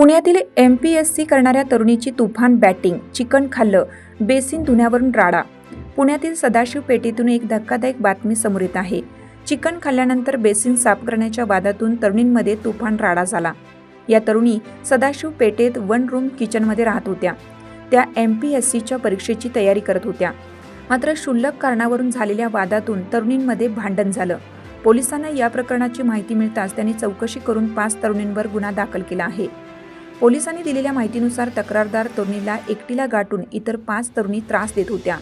पुण्यातील M P S C करणाऱ्या तरुणीची तुफान बॅटिंग चिकन खाल्लं बेसिन धुण्यावरून राडा. पुण्यातील सदाशिव पेटीतून एक धक्कादायक बातमी समोर येत आहे. चिकन खाल्ल्यानंतर बेसिन साफ करण्याच्या वादातून तरुणींमध्ये तुफान राडा झाला. या तरुणी सदाशिव पेठेत वन रूम किचनमध्ये राहत होत्या. त्या एम पी एस सीच्या परीक्षेची तयारी करत होत्या. मात्र क्षुल्लक कारणावरून झालेल्या वादातून तरुणींमध्ये भांडण झालं. पोलिसांना या प्रकरणाची माहिती मिळताच त्यांनी चौकशी करून पाच तरुणींवर गुन्हा दाखल केला आहे. पोलिसांनी दिलेल्या माहितीनुसार तक्रारदार तरुणीला एकटीला गाठून इतर पाच तरुणी त्रास देत होत्या.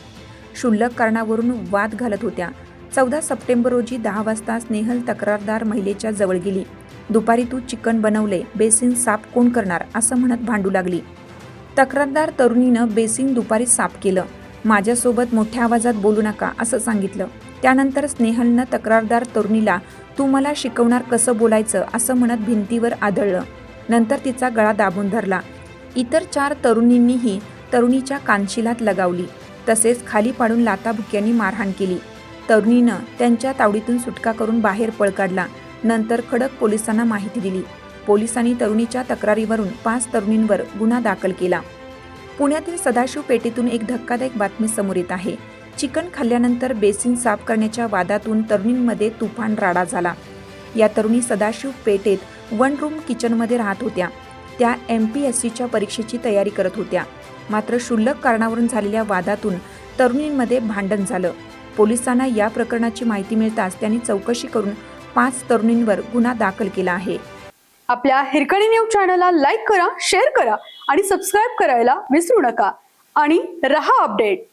क्षुल्लक कारणावरून वाद घालत होत्या. चौदा सप्टेंबर रोजी दहा वाजता स्नेहल तक्रारदार महिलेच्या जवळ गेली. दुपारी तू चिकन बनवले बेसिन साफ कोण करणार असं म्हणत भांडू लागली. तक्रारदार तरुणीनं बेसिन दुपारी साफ केलं. माझ्यासोबत मोठ्या आवाजात बोलू नका असं सांगितलं. त्यानंतर स्नेहलनं तक्रारदार तरुणीला तू मला शिकवणार कसं बोलायचं? असं म्हणत भिंतीवर आदळलं. नंतर तिचा गळा दाबून धरला. इतर चार तरुणींनीही तरुणीच्या कानशिलात लगावली. तसेच खाली पाडून लाताभुक्यांनी मारहाण केली. तरुणीनं त्यांच्या तावडीतून सुटका करून बाहेर पळ काढला. नंतर खडक पोलिसांना माहिती दिली. पोलिसांनी तरुणीच्या तक्रारीवरून पाच तरुणींवर गुन्हा दाखल केला. पुण्यातील सदाशिव पेठेतून एक धक्कादायक बातमी समोर येत आहे. चिकन खाल्ल्यानंतर बेसिन साफ करण्याच्या वादातून तरुणींमध्ये तुफान राडा झाला. या तरुणी सदाशिव पेठेत वन रूम किचनमध्ये राहत होत्या. त्या एम पी एस सीच्या परीक्षेची तयारी करत होत्या. मात्र क्षुल्लक कारणावरून झालेल्या वादातून तरुणींमध्ये भांडण झालं. पोलिसांना या प्रकरणाची माहिती मिळताच त्यांनी चौकशी करून पाच तरुणींवर गुन्हा दाखल केला आहे. आपल्या हिरकणी न्यूज चॅनलला लाईक करा शेअर करा आणि सबस्क्राईब करायला विसरू नका. आणि रहा अपडेट.